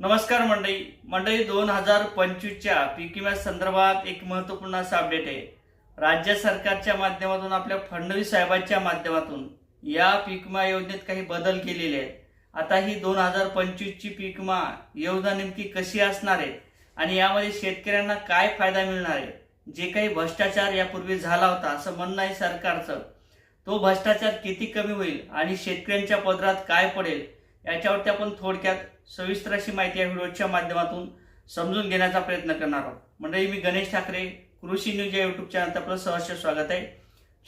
नमस्कार मंडळी. मंडळी दोन हजार पंचवीसच्या पीक विम्या संदर्भात एक महत्त्वपूर्ण असा अपडेट आहे. राज्य सरकारच्या माध्यमातून आपल्या फडणवीस साहेबांच्या माध्यमातून या पीक विमा योजनेत काही बदल केलेले आहेत. आता ही दोन हजार पंचवीसची पीक विमा योजना नेमकी कशी असणार आहे आणि यामध्ये शेतकऱ्यांना काय फायदा मिळणार आहे? जे काही भ्रष्टाचार यापूर्वी झाला होता असं म्हणणं आहे सरकारचं. तो भ्रष्टाचार किती कमी होईल आणि शेतकऱ्यांच्या पदरात काय पडेल याच्यावरती आपण थोडक्यात सविस्तर अशी माहिती या व्हिडिओच्या माध्यमातून समजून घेण्याचा प्रयत्न करणार आहोत. मंडळी मी गणेश ठाकरे कृषी न्यूज या युट्यूब चॅनल आपलं सहर्ष स्वागत आहे.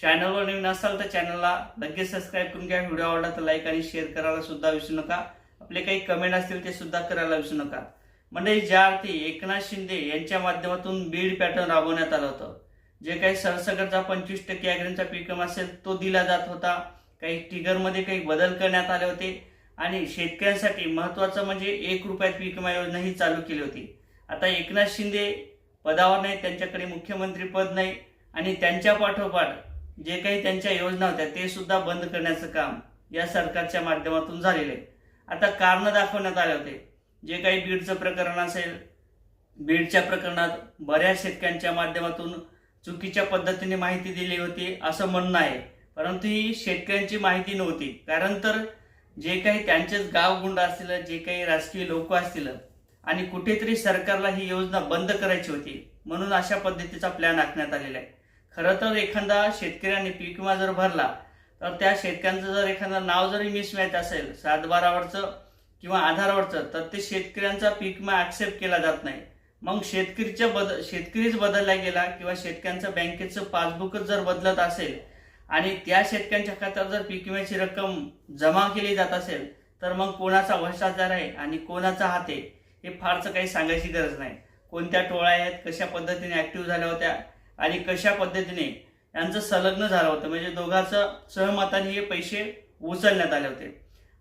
चॅनलवर नवीन असाल तर चॅनलला लगेच सबस्क्राईब करून घ्या. व्हिडिओ आवडला तर लाईक आणि शेअर करायला सुद्धा विसरू नका. आपले काही कमेंट असतील ते सुद्धा करायला विसरू नका. मंडळी ज्या अर्थी एकनाथ शिंदे यांच्या माध्यमातून बीड पॅटर्न राबवण्यात आलं होतं. जे काही सरसकटचा पंचवीस टक्के अग्रेंचा पीक असेल तो दिला जात होता. काही टिगरमध्ये काही बदल करण्यात आले होते. आणि शेतकऱ्यांसाठी महत्वाचं म्हणजे एक रुपयात पीक विमा योजना ही चालू केली होती. आता एकनाथ शिंदे पदावर नाही त्यांच्याकडे मुख्यमंत्री पद नाही आणि त्यांच्या पाठोपाठ जे काही त्यांच्या योजना होत्या ते सुद्धा बंद करण्याचं काम या सरकारच्या माध्यमातून झालेलं आहे. आता कारणं दाखवण्यात आले होते. जे काही बीडचं प्रकरण असेल बीडच्या प्रकरणात बऱ्याच शेतकऱ्यांच्या माध्यमातून चुकीच्या पद्धतीने माहिती दिली होती असं म्हणणं आहे. परंतु ही शेतकऱ्यांची माहिती नव्हती. कारण तर जे काही त्यांचेच गावगुंड असतील जे काही राजकीय लोक असतील आणि कुठेतरी सरकारला ही योजना बंद करायची होती म्हणून अशा पद्धतीचा प्लॅन आखण्यात आलेला आहे. खरं तर एखादा शेतकऱ्याने पीक विमा जर भरला तर त्या शेतकऱ्यांचं जर एखादं नाव जरी मिसमॅच असेल सातबारावरचं किंवा आधारवरचं तर ते शेतकऱ्यांचा पीक विमा ऍक्सेप्ट केला जात नाही. मग शेतकरीच्या बद शेतकरीच बदलला गेला किंवा शेतकऱ्यांचं बँकेचं पासबुकच जर बदलत असेल आणि त्या शेतकऱ्यांच्या खात्यावर जर पीक विम्याची रक्कम जमा केली जात असेल तर मग कोणाचा भ्रष्टाचार आहे आणि कोणाचा हात आहे हे फारसं काही सांगायची गरज नाही. कोणत्या टोळ्या आहेत कशा पद्धतीने ॲक्टिव्ह झाल्या होत्या आणि कशा पद्धतीने यांचं संलग्न झालं होतं? म्हणजे दोघांचं सहमताने हे पैसे उचलण्यात आले होते.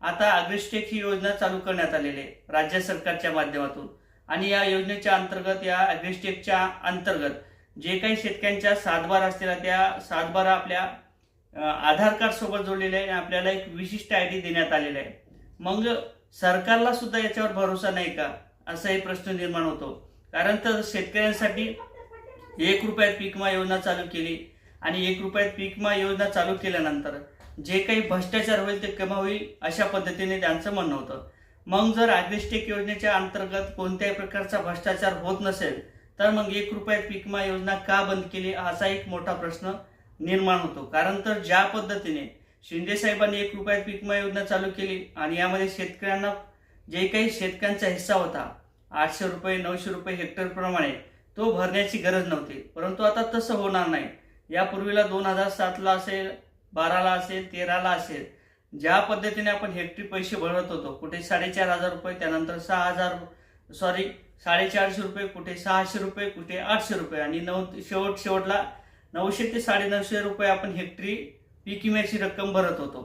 आता अग्रिस्टेक ही योजना चालू करण्यात आलेली आहे राज्य सरकारच्या माध्यमातून. आणि या योजनेच्या अंतर्गत या अग्रिस्टेकच्या अंतर्गत जे काही शेतकऱ्यांच्या सातबारा असतील त्या सातबारा आपल्या आधार कार्ड सोबत जोडलेले आहे आणि आपल्याला एक विशिष्ट आय डी देण्यात आलेला आहे. मग सरकारला सुद्धा याच्यावर भरोसा नाही का? असाही प्रश्न निर्माण होतो. कारण तर शेतकऱ्यांसाठी एक रुपयात पीकमा योजना चालू केली आणि एक रुपयात पीकमा योजना चालू केल्यानंतर जे काही भ्रष्टाचार होईल ते कमी होईल अशा पद्धतीने त्यांचं म्हणणं होतं. मग जर अग्रिस्टेक योजनेच्या अंतर्गत कोणत्याही प्रकारचा भ्रष्टाचार होत नसेल तर मग एक रुपयात पीकमा योजना का बंद केली? असा एक मोठा प्रश्न निर्माण होतो. कारण तर ज्या पद्धतीने शिंदे साहेबांनी एक रुपयात पीक विमा योजना चालू केली आणि यामध्ये शेतकऱ्यांना जे काही शेतकऱ्यांचा हिस्सा होता आठशे रुपये नऊशे रुपये हेक्टरप्रमाणे तो भरण्याची गरज नव्हती. परंतु आता तसं होणार नाही. यापूर्वीला दोन हजार सातला असेल बाराला असेल तेराला असेल ज्या पद्धतीने आपण हेक्टरी पैसे भरत होतो कुठे साडेचार हजार रुपये त्यानंतर सहा हजार सॉरी साडेचारशे रुपये कुठे सहाशे रुपये कुठे आठशे रुपये आणि नऊ शेवट शेवटला नऊशे ते साडेनऊशे रुपये आपण हेक्टरी पीक विम्याची रक्कम भरत होतो.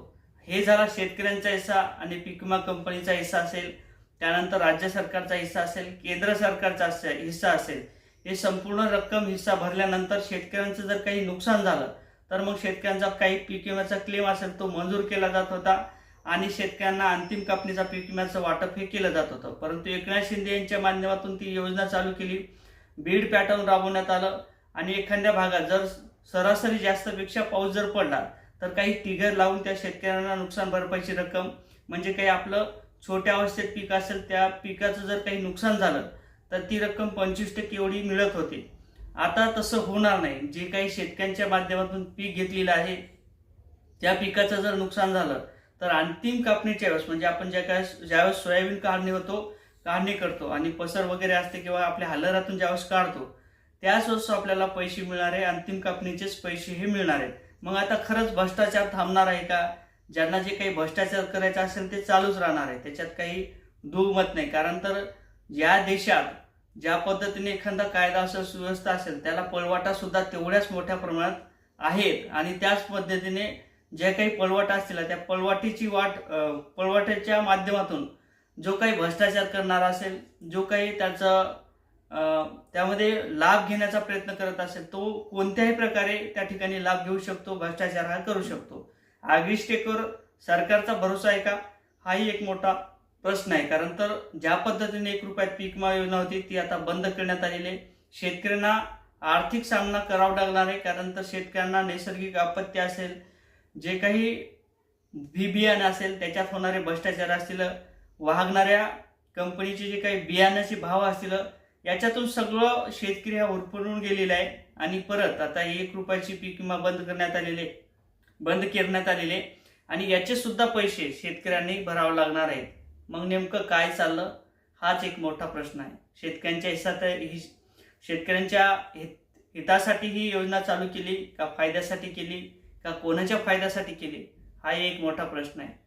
हे झाला शेतकऱ्यांचा हिस्सा आणि पीक विमा कंपनीचा हिस्सा असेल त्यानंतर राज्य सरकारचा हिस्सा असेल केंद्र सरकारचा हिस्सा असेल हे संपूर्ण रक्कम हिस्सा भरल्यानंतर शेतकऱ्यांचं जर काही नुकसान झालं तर मग शेतकऱ्यांचा काही पीक विम्याचा क्लेम असेल तो मंजूर केला जात होता आणि शेतकऱ्यांना अंतिम कापणीचा पीक विम्याचं वाटप हे केलं जात होतं. परंतु एकनाथ शिंदे यांच्या माध्यमातून ती योजना चालू केली. बीड पॅटर्न राबवण्यात आलं. आणि एखाद्या भागात जर सरासरी जास्तपेक्षा पाऊस जर पडला तर काही टिगर लावून त्या शेतकऱ्यांना नुकसान भरपाईची रक्कम म्हणजे काही आपलं छोट्या अवस्थेत पीक असेल त्या पिकाचं जर काही नुकसान झालं तर ती रक्कम पंचवीस टक्के एवढी मिळत होती. आता तसं होणार नाही. जे काही शेतकऱ्यांच्या माध्यमातून पीक घेतलेलं आहे त्या पिकाचं जर नुकसान झालं तर अंतिम कापणीच्या वेळेस म्हणजे आपण ज्या काय ज्यावेळेस सोयाबीन काढणी होतो काढणी करतो आणि पसर वगैरे असते किंवा आपल्या हलरातून ज्यावेळेस काढतो त्याच वेळेस आपल्याला पैसे मिळणार आहे अंतिम कापणीचेच पैसे हे मिळणार आहेत मग आता खरंच भ्रष्टाचार थांबणार आहे का? ज्यांना जे काही भ्रष्टाचार करायचा असेल ते चालूच राहणार आहे. त्याच्यात काही दुमत नाही. कारण तर या देशात ज्या पद्धतीने एखादा कायदा असेल सुव्यवस्था असेल त्याला पळवाटा सुद्धा तेवढ्याच मोठ्या प्रमाणात आहेत. आणि त्याच पद्धतीने ज्या काही पळवाटा असतील त्या पळवाटीची वाट पळवाट्याच्या माध्यमातून जो काही भ्रष्टाचार करणारा असेल जो काही त्याचं त्यामध्ये लाभ घेण्याचा प्रयत्न करत असेल तो कोणत्याही प्रकारे त्या ठिकाणी लाभ घेऊ शकतो भ्रष्टाचार हा करू शकतो. आगिष्टेकर सरकारचा भरोसा आहे का? हाही एक मोठा प्रश्न आहे. कारण तर ज्या पद्धतीने एक रुपयात पीक विमा योजना होती ती आता बंद करण्यात आलेली आहे. शेतकऱ्यांना आर्थिक सामना करावा लागणार आहे. कारण तर शेतकऱ्यांना नैसर्गिक आपत्ती असेल जे काही बी बियाणं असेल त्याच्यात होणारे भ्रष्टाचार असतील वाहणाऱ्या कंपनीचे जे काही बियाण्याचे भाव असतील याच्यातून सगळं शेतकरी हा उरपडून गेलेला आहे. आणि परत आता एक रुपयाची पीक विमा बंद करण्यात आलेले बंद करण्यात आलेले. आणि याचे सुद्धा पैसे शेतकऱ्यांनी भरावं लागणार आहेत. मग नेमकं काय चाललं? हाच एक मोठा प्रश्न आहे. शेतकऱ्यांच्या हिसात ही शेतकऱ्यांच्या हितासाठी ही योजना चालू केली का फायद्यासाठी केली का कोणाच्या फायद्यासाठी केली? हा एक मोठा प्रश्न आहे.